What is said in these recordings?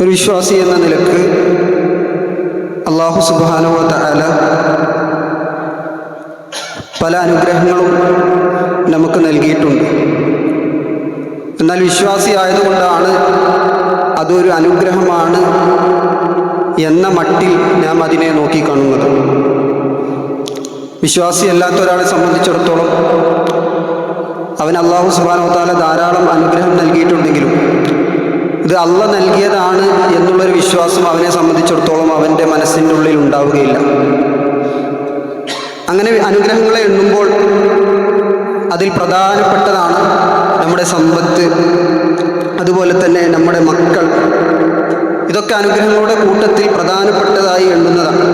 ഒരു വിശ്വാസി എന്ന നിലയ്ക്ക് അള്ളാഹു സുബാനോ അല പല അനുഗ്രഹങ്ങളും നമുക്ക് നൽകിയിട്ടുണ്ട്. എന്നാൽ വിശ്വാസി ആയതുകൊണ്ടാണ് അതൊരു അനുഗ്രഹമാണ് എന്ന മട്ടിൽ നാം അതിനെ നോക്കിക്കാണുന്നത് വിശ്വാസിയല്ലാത്ത ഒരാളെ സംബന്ധിച്ചിടത്തോളം അവൻ അള്ളാഹു സുബാനോത്താല ധാരാളം അനുഗ്രഹം നൽകിയിട്ടുണ്ടെങ്കിലും ഇത് അള്ള നൽകിയതാണ് എന്നുള്ളൊരു വിശ്വാസം അവനെ സംബന്ധിച്ചിടത്തോളം അവന്റെ മനസ്സിന്റെ ഉള്ളിൽ ഉണ്ടാവുകയില്ല. അങ്ങനെ അനുഗ്രഹങ്ങളെ എണ്ണുമ്പോൾ അതിൽ പ്രധാനപ്പെട്ടതാണ് നമ്മുടെ സമ്പത്ത് അതുപോലെ തന്നെ നമ്മുടെ മക്കൾ. ഇതൊക്കെ അനുഗ്രഹങ്ങളുടെ കൂട്ടത്തിൽ പ്രധാനപ്പെട്ടതായി എണ്ണുന്നതാണ്.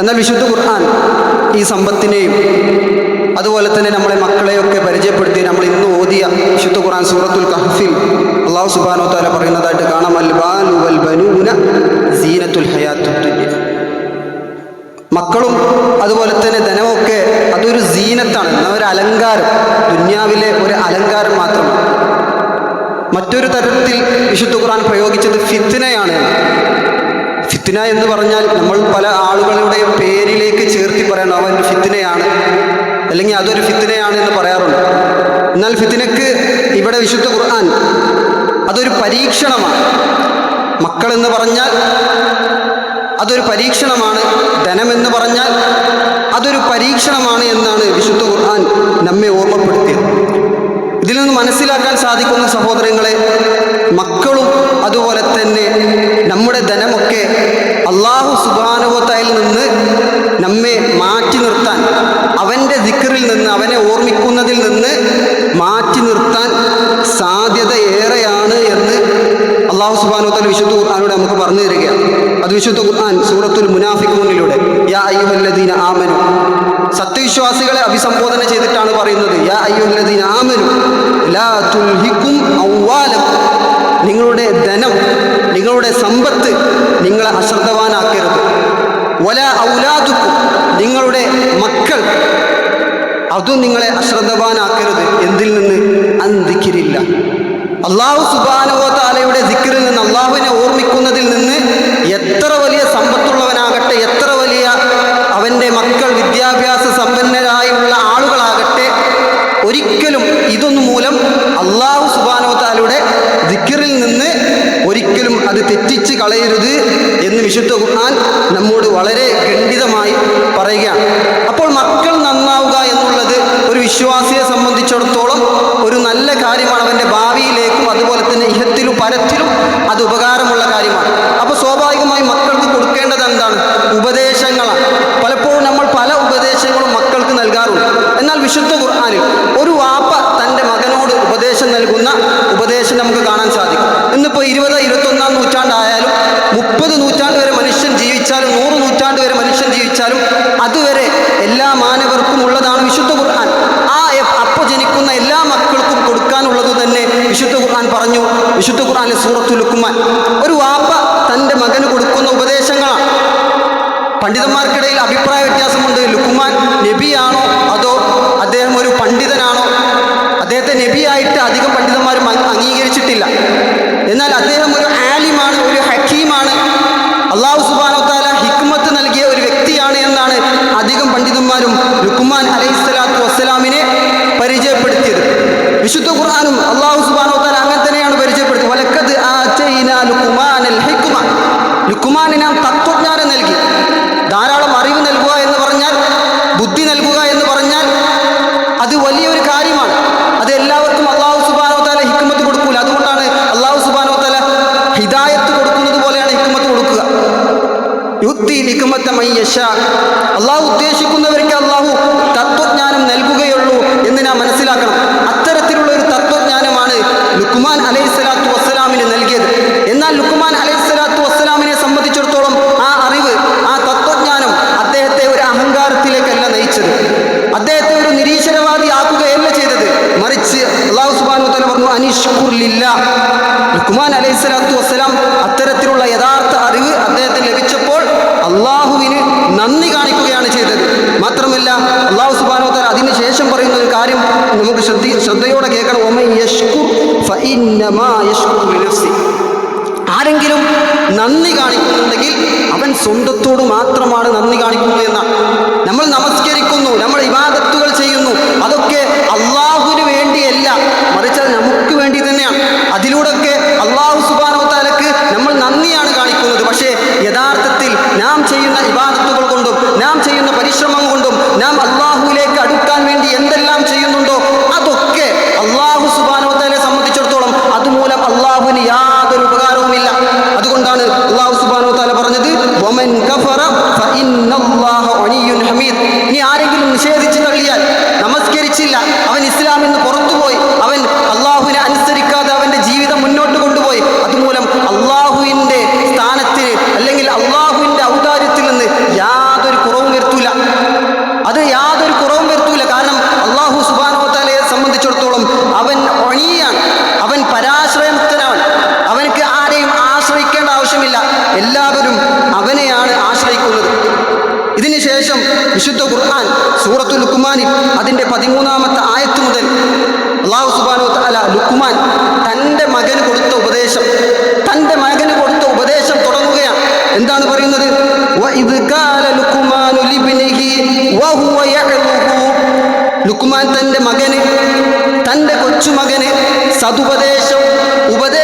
എന്നാൽ വിശുദ്ധ ഖുർആൻ ഈ സമ്പത്തിനെയും അതുപോലെ തന്നെ നമ്മളെ മക്കളെയൊക്കെ പരിചയപ്പെടുത്തി നമ്മൾ ഇന്ന് ഓതിയ വിശുദ്ധ ഖുർആൻ സൂറത്തുൽ കഹഫിൽ അള്ളാഹു സുബാനോ താല പറയുന്നതായിട്ട് കാണാം. ബനൂന സീനത്തുൽ മക്കളും അതുപോലെ തന്നെ ധനമൊക്കെ അതൊരു സീനത്താണ് എന്നാൽ ഒരു അലങ്കാരം. ദുന്യാവിലെ ഒരു അലങ്കാരം മാത്രമാണ്. മറ്റൊരു തരത്തിൽ വിശുദ്ധ ഖുർആൻ പ്രയോഗിച്ചത് ഫിത്തിനയാണ് ഫിത്തിന എന്ന് പറഞ്ഞാൽ നമ്മൾ പല ആളുകളുടെയും പേരിലേക്ക് ചേർത്തി പറയണം അവൻ ഫിത്തിനയാണ് അല്ലെങ്കിൽ അതൊരു ഫിത്തിനയാണ് എന്ന് പറയാറുണ്ട്. എന്നാൽ ഫിത്തിനക്ക് ഇവിടെ വിശുദ്ധ ഖുർആൻ അതൊരു പരീക്ഷണമാണ്. മക്കളെന്ന് പറഞ്ഞാൽ അതൊരു പരീക്ഷണമാണ്. ധനമെന്ന് പറഞ്ഞാൽ അതൊരു പരീക്ഷണമാണ് എന്നാണ് വിശുദ്ധ ഖുർആൻ നമ്മെ ഓർമ്മപ്പെടുത്തിയത്. ഇതിൽ നിന്ന് മനസ്സിലാക്കാൻ സാധിക്കുന്ന സഹോദരങ്ങളെ മക്കളും അതുപോലെ തന്നെ നമ്മുടെ ധനമൊക്കെ അള്ളാഹു സുബാനുഭവത്തായിൽ നിന്ന് വല ഔലാദുക്കും നിങ്ങളുടെ മക്കൾ. അതും നിങ്ങളെ അശ്രദ്ധവാനാക്കരുത്. എന്തിൽ നിന്ന്? അന്തിക്കിരില്ല അള്ളാഹു സുബാനവോ ദിക്കിൽ നിന്ന് അള്ളാഹുവിനെ ഓർമ്മിക്കുന്നതിൽ നിന്ന് എത്ര വലിയ സമ്പത്തുള്ളവനാകട്ടെ എത്ര വലിയ അവന്റെ മക്കൾ വിദ്യാഭ്യാസ സമ്പന്നരായുള്ള ആളുകളാകട്ടെ ഒരിക്കലും ഇതൊന്നു മൂലം അള്ളാഹു സുബാനോ ദിക്കിറിൽ നിന്ന് ഒരിക്കലും അത് തെറ്റിച്ച് കളയരുത്. വിശുദ്ധ ഖുർആൻ നമ്മോട് വളരെ ഖണ്ഡിതമായി പറയുകയാണ് അപ്പോൾ മക്കൾ നന്നാവുക എന്നുള്ളത് ഒരു വിശ്വാസിയെ സംബന്ധിച്ചിടത്തോളം ഒരു നല്ല കാര്യമാണ് അവന്റെ ഭാവിയിലേക്കും അതുപോലെ തന്നെ ഇഹത്തിലും പരത്തിലും അത് ഉപകാരമുള്ള കാര്യമാണ് അപ്പോൾ സ്വാഭാവികമായി മക്കൾക്ക് കൊടുക്കേണ്ടത് എന്താണ് ഉപദേശങ്ങളാണ് പലപ്പോഴും നമ്മൾ പല ഉപദേശങ്ങളും മക്കൾക്ക് നൽകാറുണ്ട് എന്നാൽ വിശുദ്ധ ഖുർആാനിൽ ഒരു വാപ്പ തന്റെ മകനോട് ഉപദേശം നൽകുന്ന ഉപദേശം നമുക്ക് കാണാൻ സാധിക്കും ഇന്നിപ്പോൾ ഇരുപത് ഇരുപത്തൊന്നാം നൂറ്റാണ്ടായാലും മുപ്പത് നൂറ്റാണ്ട് വരെ മനുഷ്യൻ ജീവിച്ചാലും നൂറ് നൂറ്റാണ്ട് വരെ മനുഷ്യൻ ജീവിച്ചാലും അതുവരെ എല്ലാ മാനവർക്കും ഉള്ളതാണ് വിശുദ്ധ ഖുർആൻ ആ എ- അപ്പോൾ ജനിക്കുന്ന എല്ലാ മക്കൾക്കും കൊടുക്കാനുള്ളത് തന്നെ വിശുദ്ധ ഖുർആൻ പറഞ്ഞു വിശുദ്ധ കുമാൻ ഒരു വാപ്പ തന്റെ മകന് കൊടുക്കുന്ന ഉപദേശങ്ങളാണ്. പണ്ഡിതന്മാർക്കിടയിൽ അഭിപ്രായ വ്യത്യാസമുണ്ട്. ലുക്കുമാൻ നബിയാണോ അതോ അദ്ദേഹം ഒരു പണ്ഡിതനാണോ? അദ്ദേഹത്തെ നബിയായിട്ട് അധികം പണ്ഡിതന്മാരും അംഗീകരിച്ചിട്ടില്ല എന്നാൽ അദ്ദേഹം ഒരു ആലിമാണ് ഒരു ഹക്കീമാണ് അള്ളാഹു സുബാനോ താല ഹിക്മത്ത് നൽകിയ ഒരു വ്യക്തിയാണ് എന്നാണ് അധികം പണ്ഡിതന്മാരും ലുക്കുമാൻ അലൈഹി സ്വലാത്തു വസ്സലാമിനെ പരിചയപ്പെടുത്തിയത് വിശുദ്ധ ഖുർആാനും അള്ളാഹു സുബാനോ താല അങ്ങനെ തന്നെയാണ് പരിചയപ്പെടുത്തിയത് വലക്കത് ആറ്റൈനാ ലുക്കുമാനൽ ഹിക്മ ലുക്കുമാന് നാം തത്വജ്ഞാനം നൽകി. ധാരാളം അറിവ് നൽകുക എന്ന് പറഞ്ഞാൽ ബുദ്ധി നൽകുക എന്ന് പറഞ്ഞാൽ അത് വലിയൊരു കാര്യമാണ്. അത് എല്ലാവർക്കും അള്ളാഹു സുബാനോ താല ഹിക്കുമത്ത് കൊടുക്കൂല. അതുകൊണ്ടാണ് അള്ളാഹു സുബാനോ താല ഹിദായത്ത് കൊടുക്കുന്നത് പോലെയാണ് ഹിക്കുമത്ത് കൊടുക്കുക. യുദ്ധി ഹിക്കുമത്ത മയ്യഷ അള്ളാഹു ഉദ്ദേശിക്കുന്നവർക്ക് വഷക്കുറിലില്ല ലുക്മാൻ അലൈഹി സ്വലാത്തു വസ്സലാം അത്തരത്തിലുള്ള യഥാർത്ഥ അറിവ് അദ്ദേഹത്തിന് ലഭിച്ചപ്പോൾ അള്ളാഹുവിന് നന്ദി കാണിക്കുകയാണ് ചെയ്തത്. മാത്രമല്ല അള്ളാഹു സുബാനോത്തർ അതിനുശേഷം പറയുന്ന ഒരു കാര്യം നമുക്ക് ശ്രദ്ധ ശ്രദ്ധയോടെ കേൾക്കണം. ഓമ യഷ്കുർ ആരെങ്കിലും നന്ദി കാണിക്കുന്നുണ്ടെങ്കിൽ അവൻ സ്വന്തത്തോട് മാത്രമാണ് നന്ദി കാണിക്കുന്നത് സതുപദേശം ഉപദേശം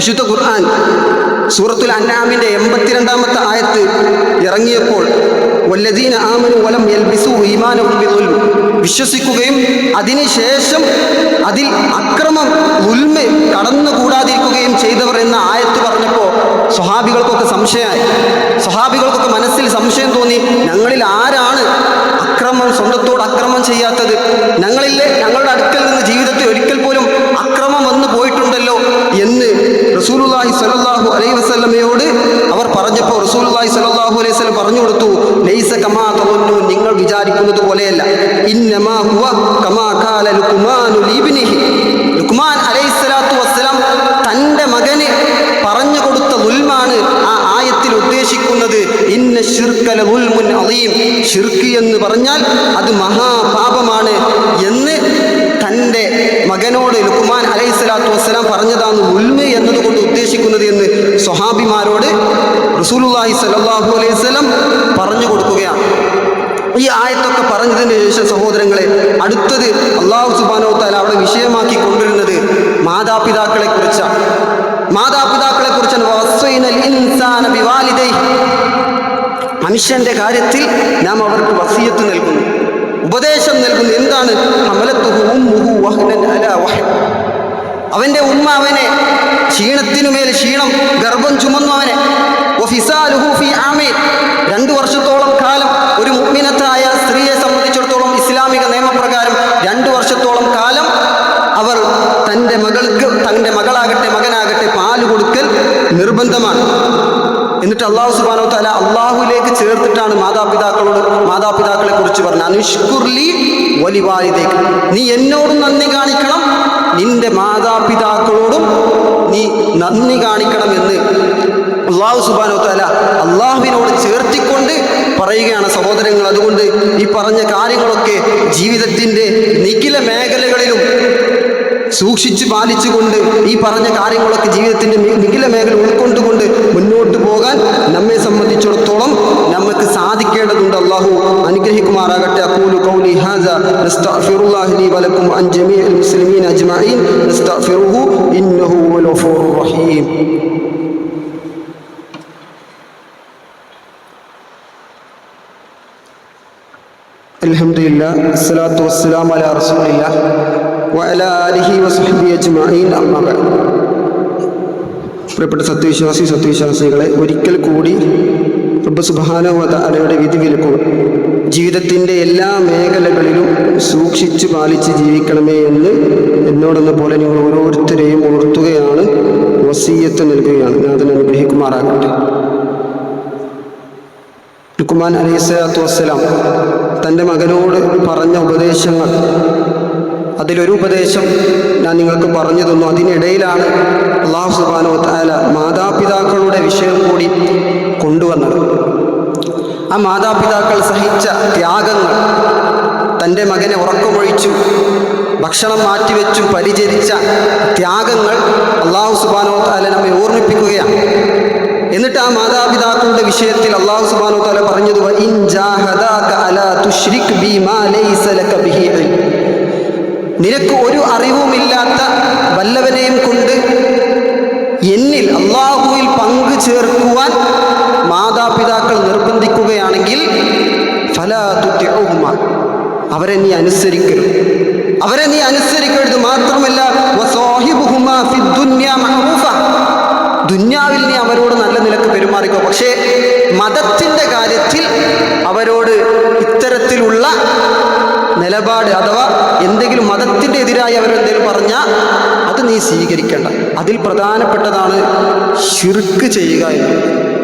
വിശുദ്ധ ഖുർആൻ സൂറത്തുൽ അന്നാമിന്റെ എൺപത്തിരണ്ടാമത്തെ ആയത്ത് ഇറങ്ങിയപ്പോൾ വല്ലദീന ആമനു വലം എൽബിസു ഈമാനവും വിശ്വസിക്കുകയും അതിനുശേഷം അതിൽ അക്രമം ഉൽമ കടന്നുകൂടാതിരിക്കുകയും ചെയ്തവർ എന്ന ആയത്ത് പറഞ്ഞപ്പോൾ സ്വഹാബികൾക്കൊക്കെ സംശയമായി. സ്വഹാബികൾക്കൊക്കെ മനസ്സിൽ സംശയം തോന്നി ഞങ്ങളിൽ ആരാണ് അക്രമം സ്വന്തത്തോട് അക്രമം ചെയ്യാത്തത്? ഉണ്ടാകുന്നത് പോലെയല്ല. ലുക്മാൻ അലൈഹിസ്സലാത്തു വസ്സലാം തന്റെ മകന് പറഞ്ഞു കൊടുത്ത ഉൽമാണ് ആ ആയത്തിൽ ഉദ്ദേശിക്കുന്നത്. ഇന്ന ഷിർക്കല ഉൽമുൻ അലീം. ഷിർക്ക് എന്ന് പറഞ്ഞാൽ അത് മഹാപാപമാണ് എന്ന് തന്റെ മകനോട് ലുക്മാൻ അലൈഹി സ്വലാത്തു വസ്സലാം പറഞ്ഞതാണ് ഉൽമ എന്നതുകൊണ്ട് ഉദ്ദേശിക്കുന്നത് എന്ന് സ്വഹാബിമാരോട് റസൂലുല്ലാഹി സലാഹു അലൈഹി സ്വലം പറഞ്ഞു കൊടുക്കുകയാണ്. ഈ ആയത്തൊക്കെ പറഞ്ഞതിന് ശേഷം സഹോദരങ്ങളെ അടുത്തത് അള്ളാഹു സുബാനോ താല അവിടെ വിഷയമാക്കി കൊണ്ടുവരുന്നത് മാതാപിതാക്കളെ കുറിച്ചാണ്. മാതാപിതാക്കളെ കുറിച്ചാണ്. മനുഷ്യന്റെ കാര്യത്തിൽ നാം അവർക്ക് വസീയത്ത് നൽകുന്നു. ഉപദേശം നൽകുന്നു. എന്താണ്? അവന്റെ ഉമ്മ അവനെ ക്ഷീണത്തിനുമേൽ ക്ഷീണം ഗർഭം ചുമന്നു അവനെ. രണ്ടു വർഷത്തോളം നീ എന്നോടും നന്ദി കാണിക്കണം. നിന്റെ മാതാപിതാക്കളോടും നീ നന്ദി കാണിക്കണം എന്ന് അള്ളാഹു സുബാനോ തല അള്ളാഹുവിനോട് ചേർത്തിക്കൊണ്ട് പറയുകയാണ് സഹോദരങ്ങൾ. അതുകൊണ്ട് ഈ പറഞ്ഞ കാര്യങ്ങളൊക്കെ ജീവിതത്തിന്റെ നിഖില മേഖലകളിലും സൂക്ഷിച്ചു പാലിച്ചുകൊണ്ട് ഈ പറഞ്ഞ കാര്യങ്ങളൊക്കെ ജീവിതത്തിന്റെ നിഖില മേഖല ഉൾക്കൊണ്ടുകൊണ്ട് മുന്നോട്ട് ഫഇന്നമാ الله لي ولكم عن جميع المسلمين أجمعين نستغفره إنه هو الغفور الرحيم الحمد لله الصلاة والسلام على رسول الله وعلى آله وصحبه أجمعين أما بعد പ്രിയപ്പെട്ട സത്യവിശ്വാസി സത്യവിശ്വാസികളെ ഒരിക്കൽ കൂടി റബ്ബ് സുബാനുവത അലയുടെ വിധി വിലക്കുക ജീവിതത്തിന്റെ എല്ലാ മേഖലകളിലും സൂക്ഷിച്ചു പാലിച്ച് ജീവിക്കണമേ എന്ന് എന്നോടെന്ന പോലെ നിങ്ങൾ ഓരോരുത്തരെയും ഉണർത്തുകയാണ് വസീയത്ത് നൽകുകയാണ്. അതിനെ അനുഗ്രഹിക്കുമാറാകട്ടെ. ലുക്കുമാൻ അലൈസലാത്തു വസ്സലാം തന്റെ മകനോട് പറഞ്ഞ ഉപദേശങ്ങൾ അതിലൊരു ഉപദേശം ഞാൻ നിങ്ങൾക്ക് പറഞ്ഞു തന്നു. അതിനിടയിലാണ് അള്ളാഹു സുബാനോ താല മാതാപിതാക്കളുടെ വിഷയം കൂടി കൊണ്ടുവന്നത്. ആ മാതാപിതാക്കൾ സഹിച്ച ത്യാഗങ്ങൾ തന്റെ മകനെ ഉറക്കമൊഴിച്ചു ഭക്ഷണം മാറ്റിവെച്ചും പരിചരിച്ച ത്യാഗങ്ങൾ അള്ളാഹു സുബാനോ താല നമ്മെ ഓർമ്മിപ്പിക്കുകയാണ് എന്നിട്ട് ആ മാതാപിതാക്കളുടെ വിഷയത്തിൽ അള്ളാഹു സുബാനോ താല പറഞ്ഞത്. നിനക്ക് ഒരു അറിവുമില്ലാത്ത വല്ലവനെയും കൊണ്ട് എന്നിൽ അള്ളാഹുവിൽ പങ്കു ചേർക്കുവാൻ മാതാപിതാക്കൾ നിർബന്ധിക്കുകയാണെങ്കിൽ ഫലാതുഹുമ അവരെ നീ അനുസരിക്കരുത്. അവരെ നീ അനുസരിക്കരുത് മാത്രമല്ല. ദുന്യാവിൽ നീ അവരോട് നല്ല നിലയ്ക്ക് പെരുമാറിക്കോ. പക്ഷേ മതത്തിന്റെ കാര്യത്തിൽ അവരോട് ഇത്തരത്തിലുള്ള നിലപാട് അഥവാ എന്തെങ്കിലും മതത്തിന്റെ എതിരായി അവരെന്തെങ്കിലും പറഞ്ഞാൽ അത് നീ സ്വീകരിക്കേണ്ട. അതിൽ പ്രധാനപ്പെട്ടതാണ് ഷിർക്ക് ചെയ്യുക എന്നുള്ളത്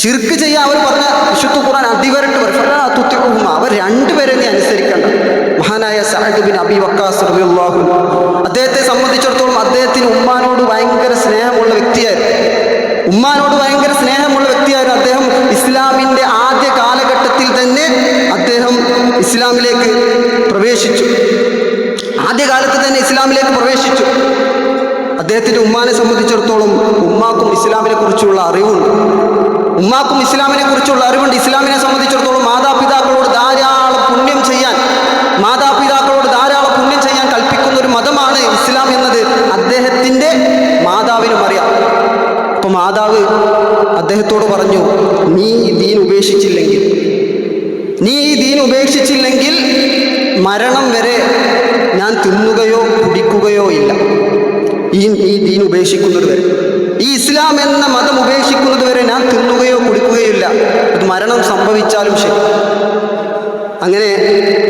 ഷിർക്ക് ചെയ്യാൻ അവർ പറഞ്ഞ വിശുദ്ധ ഖുർആൻ അടിവരട്ട് പറയും. അവർ രണ്ടുപേരെ നീ അനുസരിക്കേണ്ട മഹാനായ സഅദ് ബിൻ അബി വക്കാസ് അൻഹു. അദ്ദേഹത്തെ സംബന്ധിച്ചിടത്തോളം അദ്ദേഹത്തിന് ഉമ്മാനോട് ഭയങ്കര സ്നേഹമുള്ള വ്യക്തിയായിരുന്നു. ഉമ്മാനോട് ഭയങ്കര സ്നേഹമുള്ള വ്യക്തിയായിരുന്നു അദ്ദേഹം. ഇസ്ലാമിന്റെ ആദ്യ കാലഘട്ടത്തിൽ തന്നെ അദ്ദേഹം ഇസ്ലാമിലേക്ക് പ്രവേശിച്ചു. ആദ്യകാലത്ത് തന്നെ ഇസ്ലാമിലേക്ക് പ്രവേശിച്ചു. അദ്ദേഹത്തിന്റെ ഉമ്മാനെ സംബന്ധിച്ചിടത്തോളം ഉമ്മാക്കും ഇസ്ലാമിനെ കുറിച്ചുള്ള അറിവുണ്ട്. ഉമ്മാക്കും ഇസ്ലാമിനെ കുറിച്ചുള്ള അറിവുണ്ട്. ഇസ്ലാമിനെ സംബന്ധിച്ചിടത്തോളം മാതാപിതാക്കളോട് ധാരാളം പുണ്യം ചെയ്യാൻ മാതാപിതാക്കളോട് ധാരാളം പുണ്യം ചെയ്യാൻ കൽപ്പിക്കുന്ന ഒരു മതമാണ് ഇസ്ലാം എന്നത് അദ്ദേഹത്തിന്റെ മാതാവിനും അറിയാം. അപ്പൊ മാതാവ് അദ്ദേഹത്തോട് പറഞ്ഞു നീ ഈ ദീൻ ഉപേക്ഷിച്ചില്ലെങ്കിൽ നീ ഈ ദീൻ ഉപേക്ഷിച്ചില്ലെങ്കിൽ മരണം വരെ ഞാൻ തിന്നുകയോ കുടിക്കുകയോ ഇല്ല. ഈ ഈ ദീൻ ഉപേക്ഷിക്കുന്നത് വരെ ഈ ഇസ്ലാം എന്ന മതം ഉപേക്ഷിക്കുന്നത് വരെ ഞാൻ തിന്നുകയോ കുടിക്കുകയോ ഇല്ല അത് സംഭവിച്ചാലും ശരി. അങ്ങനെ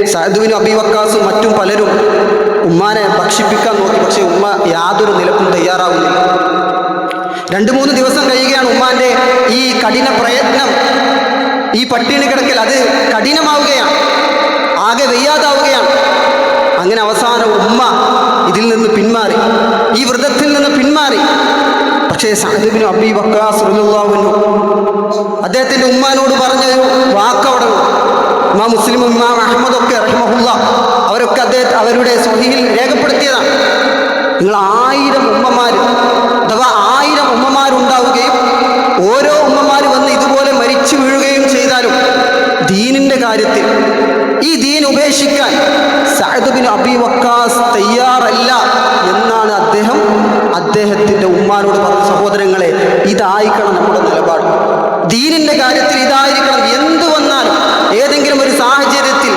സഹദുവിനും അബിവക്കാസും മറ്റും പലരും ഉമ്മാനെ ഭക്ഷിപ്പിക്കാൻ നോക്കി. പക്ഷേ ഉമ്മ യാതൊരു നിലക്കും തയ്യാറാവുന്നില്ല. രണ്ട് മൂന്ന് ദിവസം കഴിയുകയാണ് ഉമ്മാന്റെ ഈ കഠിന പ്രയത്നം. ഈ പട്ടിണി കിടക്കൽ അത് കഠിനമാവുകയാണ്. ആകെ വെയ്യാതാവുകയാണ്. അങ്ങനെ അവസാനം ഉമ്മ ഇതിൽ നിന്ന് പിന്മാറി. ഈ വ്രതത്തിൽ നിന്ന് പിന്മാറി. പക്ഷേ സാഹിബിനും അബി വക്കാസ് റളിയല്ലാഹു അദ്ദേഹത്തിന്റെ ഉമ്മാനോട് പറഞ്ഞ ഒരു വാക്കവിടെ ഇമാം മുസ്ലിം ഇമാം അഹമ്മദ് ഒക്കെ റഹ്മഹുല്ല. അവരൊക്കെ അദ്ദേഹത്തെ അവരുടെ സ്വഹിയിൽ രേഖപ്പെടുത്തിയതാണ്. നിങ്ങൾ ആയിരം ഉമ്മമാർ അഥവാ ആയിരം ഉമ്മമാരുണ്ടാവുകയും ഓരോ ഉമ്മമാർ വന്ന് ഇതുപോലെ മരിച്ചു വീഴുകയും ചെയ്താലും ദീനിന്റെ കാര്യത്തിൽ ഈ ദീൻ ഉപേക്ഷിക്കാൻ സഅദ് അബി വക്കാസ് തയ്യാറല്ല എന്നാണ് അദ്ദേഹം അദ്ദേഹത്തിന്റെ ഉമ്മാനോട് പറഞ്ഞ സഹോദരങ്ങളെ ഇതായിക്കണം നമ്മുടെ നിലപാട്. ദീനിന്റെ കാര്യത്തിൽ ഇതായിരിക്കണം. എന്തു വന്നാൽ ഏതെങ്കിലും ഒരു സാഹചര്യത്തിൽ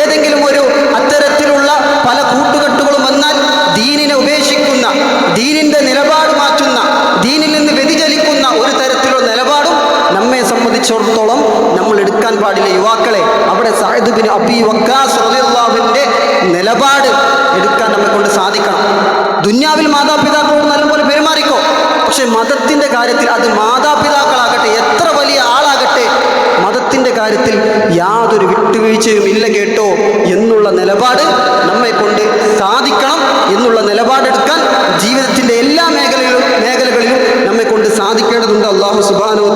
ഏതെങ്കിലും ഒരു അത്തരത്തിലുള്ള പല കൂട്ടുകെട്ടുകളും വന്നാൽ ദീനിനെ ഉപേക്ഷിക്കുന്ന ദീനിന്റെ നിലപാട് മാറ്റുന്ന ദീനിൽ നിന്ന് വ്യതിചലിക്കുന്ന ഒരു തരത്തിലുള്ള നിലപാടും നമ്മെ സംബന്ധിച്ചിടത്തോളം നമ്മൾ എടുക്കാൻ പാടില്ല. യുവാക്കളെ അവിടെ സാഹിദുബിന് അബി വക്കാസ് റളിയല്ലാഹുവിന്റെ നിലപാട് എടുക്കാൻ നമ്മെ കൊണ്ട് സാധിക്കണം. ദുന്യാവിൽ പെരുമാറിക്കോ പക്ഷെ മതത്തിന്റെ കാര്യത്തിൽ അത് മാതാപിതാക്കളാകട്ടെ എത്ര വലിയ ആളാകട്ടെ മതത്തിന്റെ കാര്യത്തിൽ യാതൊരു വിട്ടുവീഴ്ചയും ഇല്ല കേട്ടോ എന്നുള്ള നിലപാട് നമ്മെ കൊണ്ട് സാധിക്കണം എന്നുള്ള നിലപാടെടുക്കാൻ ജീവിതത്തിന്റെ എല്ലാ മേഖലകളിലും മേഖലകളിലും നമ്മെ കൊണ്ട് സാധിക്കേണ്ടതുണ്ട്. അള്ളാഹു സുബാനോ